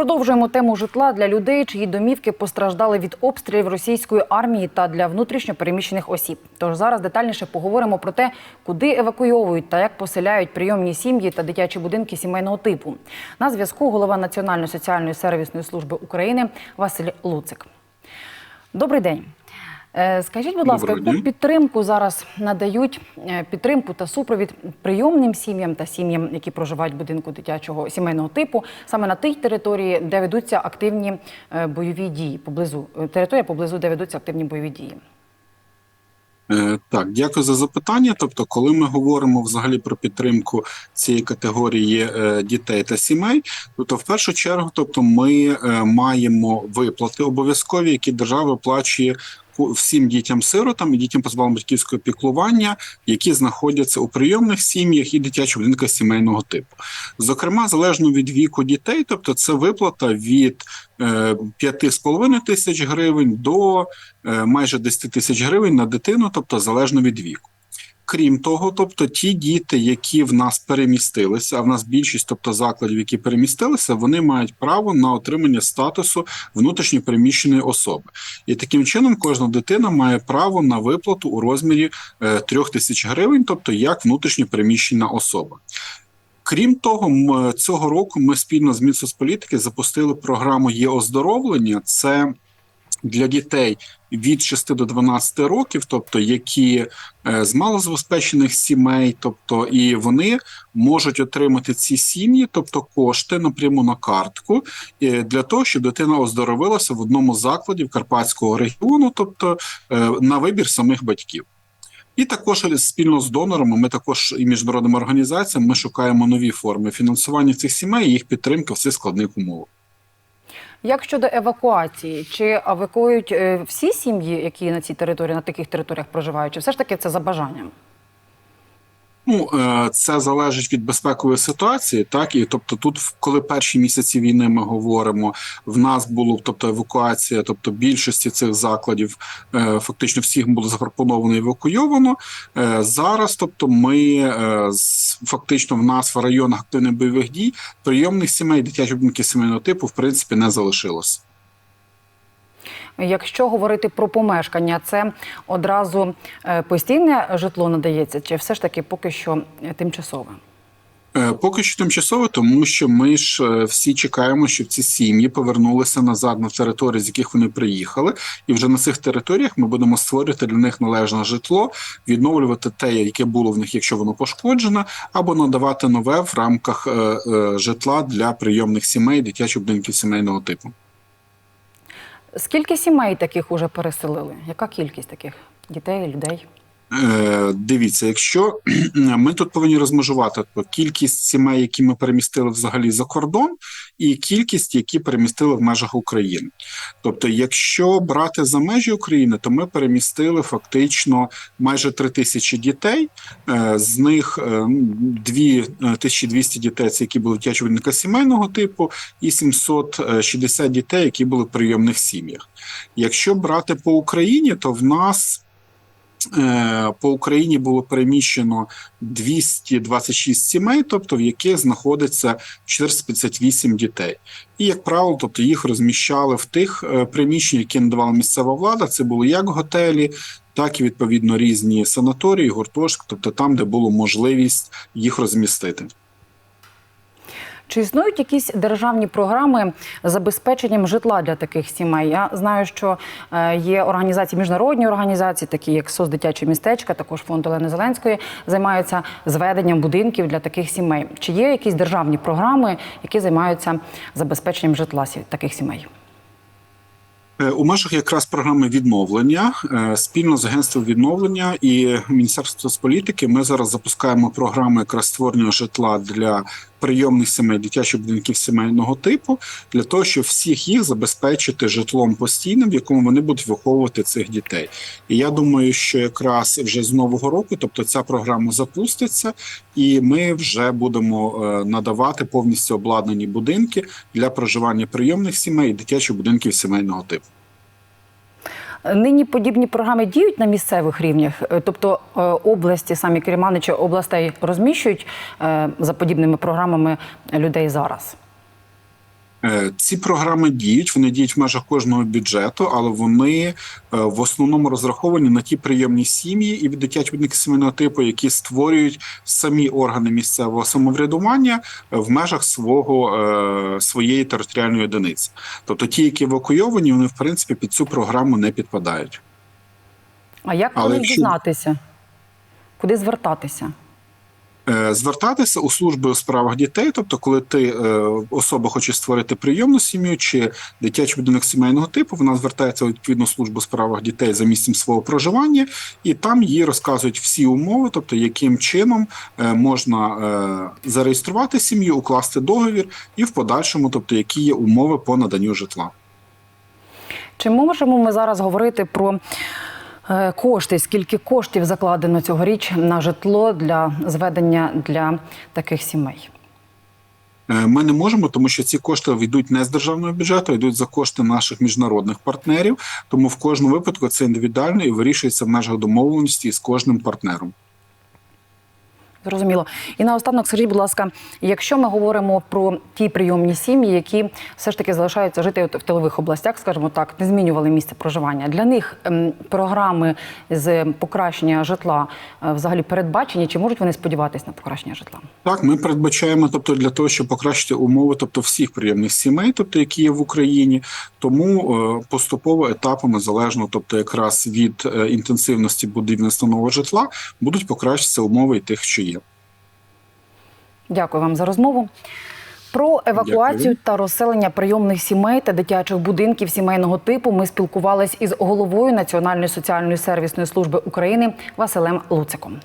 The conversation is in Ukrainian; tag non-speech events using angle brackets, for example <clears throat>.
Продовжуємо тему житла для людей, чиї домівки постраждали від обстрілів російської армії та для внутрішньопереміщених осіб. Тож зараз детальніше поговоримо про те, куди евакуйовують та як поселяють прийомні сім'ї та дитячі будинки сімейного типу. На зв'язку голова Національної соціальної сервісної служби України Василь Луцик. Добрий день. Е, Скажіть, будь ласка, яку підтримку зараз надають е, підтримку та супровід прийомним сім'ям та сім'ям, які проживають в будинку дитячого сімейного типу, саме на тій території, де ведуться активні е, бойові дії, поблизу територія поблизу, де ведуться активні бойові дії? Так, дякую за запитання. Тобто, коли ми говоримо взагалі про підтримку цієї категорії дітей та сімей, то в першу чергу, тобто, ми маємо виплати обов'язкові, які держава виплачує ку- всім дітям-сиротам і дітям позбавленим батьківського піклування, які знаходяться у прийомних сім'ях і дитячих будинках сімейного типу. Зокрема, залежно від віку дітей, тобто це виплата від е, 5,5 тисяч гривень до е, майже 10 тисяч гривень на дитину, тобто залежно від віку. Крім того, тобто ті діти, які в нас перемістилися, а в нас більшість, тобто закладів, які перемістилися, вони мають право на отримання статусу внутрішньо переміщеної особи. І таким чином кожна дитина має право на виплату у розмірі е, 3 тисяч гривень, тобто як внутрішньо переміщена особа. Крім того, цього року ми спільно з Мінсоцполітики запустили програму є оздоровлення. Це для дітей від 6 до 12 років, тобто які е, з малозабезпечених сімей, тобто і вони можуть отримати ці сім'ї, тобто кошти напряму на картку, е, для того, щоб дитина оздоровилася в одному з закладів Карпатського регіону, тобто е, на вибір самих батьків. І також спільно з донорами, ми також і міжнародними організаціями ми шукаємо нові форми фінансування цих сімей і їх підтримки в цих складних умовах. Як щодо евакуації, чи евакуюють е, всі сім'ї, які на цій території, на таких територіях проживають, чи все ж таки це за бажанням? Ну, е, це залежить від безпекової ситуації, так і тобто, тут, коли перші місяці війни ми говоримо, в нас було тобто евакуація, тобто більшості цих закладів, е, фактично всіх було запропоновано евакуйовано. Е, Зараз, тобто, ми фактично в нас в районах активних бойових дій прийомних сімей, дитячі будинки сімейного типу, в принципі, не залишилося. Якщо говорити про помешкання, це одразу е, постійне житло надається, чи все ж таки поки що тимчасове? Е, Поки що тимчасово, тому що ми ж е, всі чекаємо, щоб ці сім'ї повернулися назад на території, з яких вони приїхали, і вже на цих територіях ми будемо створювати для них належне житло, відновлювати те, яке було в них, якщо воно пошкоджене, або надавати нове в рамках житла для прийомних сімей, дитячих будинків сімейного типу. Скільки сімей таких уже переселили? Яка кількість таких дітей, людей? Е, Дивіться, якщо <clears throat> ми тут повинні розмежувати тобто, кількість сімей, які ми перемістили взагалі за кордон, і кількість, які перемістили в межах України. Тобто, якщо брати за межі України, то ми перемістили фактично майже 3 тисячі дітей. Е, З них е, ну, 2200 дітей, це які були в дитячого сімейного типу, і 760 дітей, які були в прийомних сім'ях. Якщо брати по Україні, то в нас по Україні було переміщено 226 сімей, тобто в яких знаходиться 458 дітей. І, як правило, тобто їх розміщали в тих е, приміщеннях, які надавала місцева влада. Це були як готелі, так і відповідно різні санаторії, гуртожитки, тобто там, де було можливість їх розмістити. Чи існують якісь державні програми забезпеченням житла для таких сімей? Я знаю, що е, є організації, міжнародні організації, такі як СОС дитячі містечка, також фонд Олени Зеленської, займаються зведенням будинків для таких сімей. Чи є якісь державні програми, які займаються забезпеченням житла таких сімей? Е, У межах якраз програми відновлення е, спільно з агентством відновлення і Міністерством соцполітики ми зараз запускаємо програму якраз створення житла для прийомних сімей, дитячих будинків сімейного типу, для того, щоб всіх їх забезпечити житлом постійним, в якому вони будуть виховувати цих дітей. І я думаю, що якраз вже з нового року, тобто ця програма запуститься, і ми вже будемо е, надавати повністю обладнані будинки для проживання прийомних сімей і дитячих будинків сімейного типу. Нині подібні програми діють на місцевих рівнях, Е, тобто е, області, самі керманичі областей розміщують е, за подібними програмами людей зараз. Е, Ці програми діють, вони діють в межах кожного бюджету, але вони е, в основному розраховані на ті прийомні сім'ї і дитячі будинки сімейного типу, які створюють самі органи місцевого самоврядування е, в межах свого своєї територіальної одиниці. Тобто ті, які евакуйовані, вони в принципі під цю програму не підпадають. А як про них якщо- дізнатися? Куди звертатися? Е, Звертатися у служби у справах дітей, тобто, коли ти е, особа хоче створити прийомну сім'ю чи дитячий будинок сімейного типу, вона звертається у відповідну службу у справах дітей за місцем свого проживання, і там їй розказують всі умови, тобто яким чином е, можна зареєструвати сім'ю, укласти договір, і в подальшому, тобто які є умови по наданню житла. Чи можемо ми зараз говорити про кошти? Скільки коштів закладено цьогоріч на житло для зведення для таких сімей? Е, Ми не можемо, тому що ці кошти йдуть не з державного бюджету, йдуть за кошти наших міжнародних партнерів. Тому в кожному випадку це індивідуально і вирішується в межах домовленості з кожним партнером. Зрозуміло. І наостанок, скажіть, будь ласка, якщо ми говоримо про ті прийомні сім'ї, які все ж таки залишаються жити в тилових областях, скажімо так, не змінювали місце проживання. Для них ем, програми з покращення житла е, взагалі передбачені, чи можуть вони сподіватися на покращення житла? Так, ми передбачаємо, тобто для того, щоб покращити умови, тобто всіх приємних сімей, тобто які є в Україні, тому е, поступово етапами залежно, тобто якраз від е, інтенсивності будівництва нового житла, будуть покращитися умови і тих, що є. Дякую вам за розмову. Про евакуацію Дякую. та розселення прийомних сімей та дитячих будинків сімейного типу ми спілкувались із головою Національної соціальної сервісної служби України Василем Луциком.